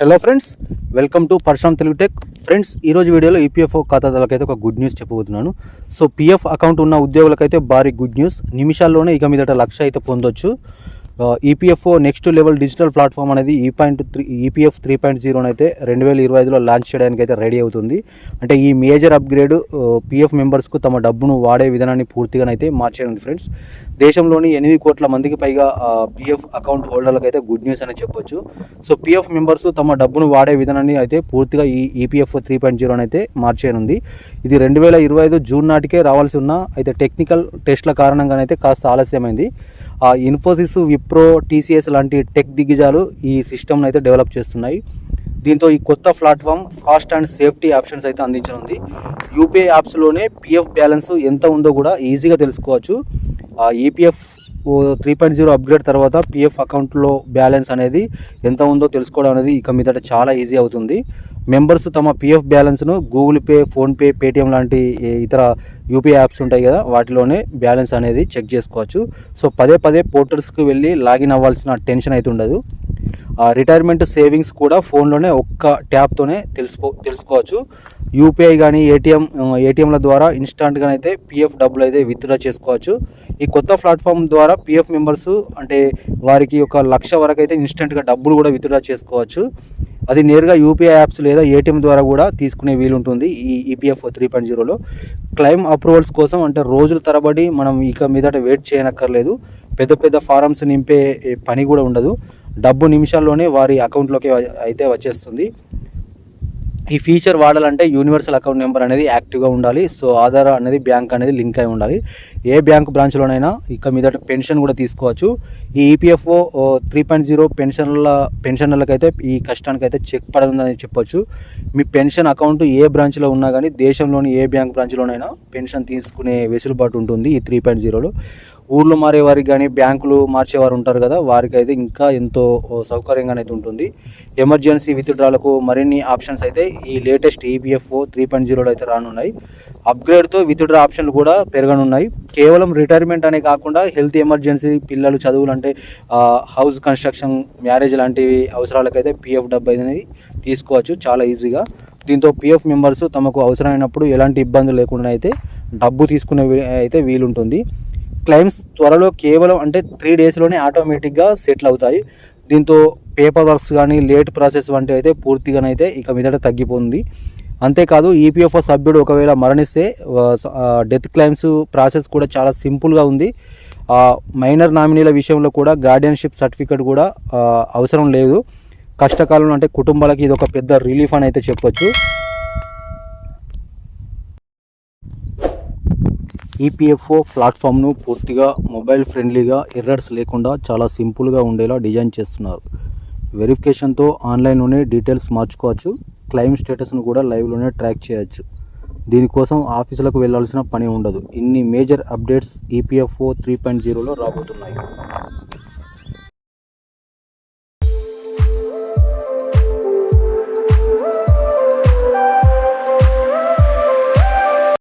Hello friends welcome to పర్షామ్ Telugu tech friends ఈరోజు వీడియోలో ఈపీఎఫ్ఓ ఖాతాదారులకైతే ఒక గుడ్ న్యూస్ చెప్పబోతున్నాను. సో పిఎఫ్ అకౌంట్ ఉన్న ఉద్యోగులకైతే భారీ గుడ్ న్యూస్ నిమిషాల్లోనే ఇక మీదట లక్ష అయితే పొందొచ్చు. EPFO next level digital platform అనేది ఈ point three EPF three point జీరోని అయితే రెండు వేల ఇరవై ఐదులో లాంచ్ చేయడానికి అయితే రెడీ అవుతుంది. అంటే ఈ మేజర్ అప్గ్రేడ్ పిఎఫ్ మెంబర్స్కు తమ డబ్బును వాడే విధానాన్ని పూర్తిగానైతే మార్చేయనుంది ఫ్రెండ్స్ దేశంలోని ఎనిమిది కోట్ల మందికి పైగా పిఎఫ్ అకౌంట్ హోల్డర్లకు అయితే గుడ్ న్యూస్ అని చెప్పొచ్చు. సో పిఎఫ్ మెంబర్స్ తమ డబ్బును వాడే విధానాన్ని అయితే పూర్తిగా ఈ ఈపీఎఫ్ త్రీ పాయింట్ జీరోని అయితే మార్చేయనుంది. ఇది రెండు వేల ఇరవై ఐదు జూన్ నాటికే రావాల్సి ఉన్న అయితే టెక్నికల్ టెస్ట్ల కారణంగానైతే కాస్త ఆలస్యమైంది. ఇన్ఫోసిస్ విప్రో టీసీఎస్ లాంటి టెక్ దిగ్గజాలు ఈ సిస్టమ్ని అయితే డెవలప్ చేస్తున్నాయి. దీంతో ఈ కొత్త platform fast and safety options అయితే అందించనుంది. యూపీఐ యాప్స్లోనే పిఎఫ్ బ్యాలెన్స్ ఎంత ఉందో కూడా ఈజీగా తెలుసుకోవచ్చు. ఆ EPF three point zero upgrade తర్వాత పిఎఫ్ అకౌంట్లో బ్యాలెన్స్ అనేది ఎంత ఉందో తెలుసుకోవడం అనేది ఇక మీదట చాలా ఈజీ అవుతుంది. మెంబర్స్ తమ పిఎఫ్ బ్యాలెన్స్ను గూగుల్ పే ఫోన్పే పేటిఎం లాంటి ఇతర యూపీఐ యాప్స్ ఉంటాయి కదా వాటిలోనే బ్యాలెన్స్ అనేది చెక్ చేసుకోవచ్చు. సో పదే పదే పోర్టల్స్కి వెళ్ళి లాగిన్ అవ్వాల్సిన టెన్షన్ అయితే ఉండదు. రిటైర్మెంట్ సేవింగ్స్ కూడా ఫోన్లోనే ఒక్క ట్యాప్తోనే తెలుసుకో తెలుసుకోవచ్చు. యూపీఐ కానీ ఏటీఎం ఏటీఎంల ద్వారా ఇన్స్టాంట్గా అయితే పిఎఫ్ డబ్బులు అయితే విత్డ్రా చేసుకోవచ్చు. ఈ కొత్త ప్లాట్ఫామ్ ద్వారా పిఎఫ్ మెంబర్స్ అంటే వారికి ఒక లక్ష వరకు అయితే ఇన్స్టెంట్గా డబ్బులు కూడా విత్డ్రా చేసుకోవచ్చు. అది నేరుగా యూపీఐ యాప్స్ లేదా ఏటీఎం ద్వారా కూడా తీసుకునే వీలుంటుంది ఈ ఈపీఎఫ్ త్రీ పాయింట్ జీరోలో. క్లైమ్ అప్రూవల్స్ కోసం అంటే రోజుల తరబడి మనం ఇక మీదట వెయిట్ చేయనక్కర్లేదు. పెద్ద పెద్ద ఫారమ్స్ నింపే పని కూడా ఉండదు. డబ్బు నిమిషాల్లోనే వారి అకౌంట్లోకి అయితే వచ్చేస్తుంది. ఈ ఫీచర్ వాడాలంటే యూనివర్సల్ అకౌంట్ నెంబర్ అనేది యాక్టివ్గా ఉండాలి. సో ఆధార్ అనేది బ్యాంక్ అనేది లింక్ అయి ఉండాలి. ఏ బ్యాంక్ బ్రాంచ్లోనైనా ఇక మీద పెన్షన్ కూడా తీసుకోవచ్చు. ఈ ఈపీఎఫ్ఓ త్రీ పాయింట్ జీరో పెన్షన్ల పెన్షన్లకైతే ఈ కష్టానికైతే చెక్ పడుతుందని చెప్పొచ్చు. మీ పెన్షన్ అకౌంట్ ఏ బ్రాంచ్లో ఉన్నా కానీ దేశంలోని ఏ బ్యాంక్ బ్రాంచ్లోనైనా పెన్షన్ తీసుకునే వెసులుబాటు ఉంటుంది ఈ త్రీ పాయింట్ జీరోలో ఊర్లు మారే వారికి కానీ బ్యాంకులు మార్చేవారు ఉంటారు కదా వారికి అయితే ఇంకా ఎంతో సౌకర్యంగా అయితే ఉంటుంది. ఎమర్జెన్సీ విత్డ్రాలకు మరిన్ని ఆప్షన్స్ అయితే ఈ లేటెస్ట్ ఈపీఎఫ్ఓ త్రీ పాయింట్ జీరోలో అయితే రానున్నాయి. అప్గ్రేడ్తో విత్డ్రా ఆప్షన్లు కూడా పెరగనున్నాయి. కేవలం రిటైర్మెంట్ అనే కాకుండా హెల్త్ ఎమర్జెన్సీ పిల్లలు చదువులు అంటే హౌస్ కన్స్ట్రక్షన్ మ్యారేజ్ లాంటివి అవసరాలకైతే పిఎఫ్ డబ్బు అనేది తీసుకోవచ్చు చాలా ఈజీగా. దీంతో పిఎఫ్ మెంబర్స్ తమకు అవసరమైనప్పుడు ఎలాంటి ఇబ్బందులు లేకుండా అయితే డబ్బు తీసుకునే అయితే వీలుంటుంది. క్లైమ్స్ త్వరలో కేవలం అంటే త్రీ డేస్లోనే ఆటోమేటిక్గా సెటిల్ అవుతాయి. దీంతో పేపర్ వర్క్స్ కానీ లేట్ ప్రాసెస్ వంటివి అయితే పూర్తిగానైతే ఇక మీదట తగ్గిపోతుంది అంతేకాదు ఈపీఎఫ్ఓ సభ్యుడు ఒకవేళ మరణిస్తే డెత్ క్లైమ్స్ ప్రాసెస్ కూడా చాలా సింపుల్గా ఉంది. మైనర్ నామినీల విషయంలో కూడా గార్డియన్షిప్ సర్టిఫికేట్ కూడా అవసరం లేదు. కష్టకాలంలో అంటే కుటుంబాలకి ఇది ఒక పెద్ద రిలీఫ్ అని అయితే చెప్పొచ్చు. ఈపీఎఫ్ఓ ప్లాట్ఫామ్ను పూర్తిగా మొబైల్ ఫ్రెండ్లీగా ఎర్రర్స్ లేకుండా చాలా సింపుల్గా ఉండేలా డిజైన్ చేస్తున్నారు. వెరిఫికేషన్తో ఆన్లైన్లోనే డీటెయిల్స్ మార్చుకోవచ్చు క్లెయిమ్ స్టేటస్ను కూడా లైవ్లోనే ట్రాక్ చేయొచ్చు. దీనికోసం ఆఫీసులకు వెళ్ళాల్సిన పని ఉండదు. ఇన్ని major updates EPFO three point జీరోలో రాబోతున్నాయి.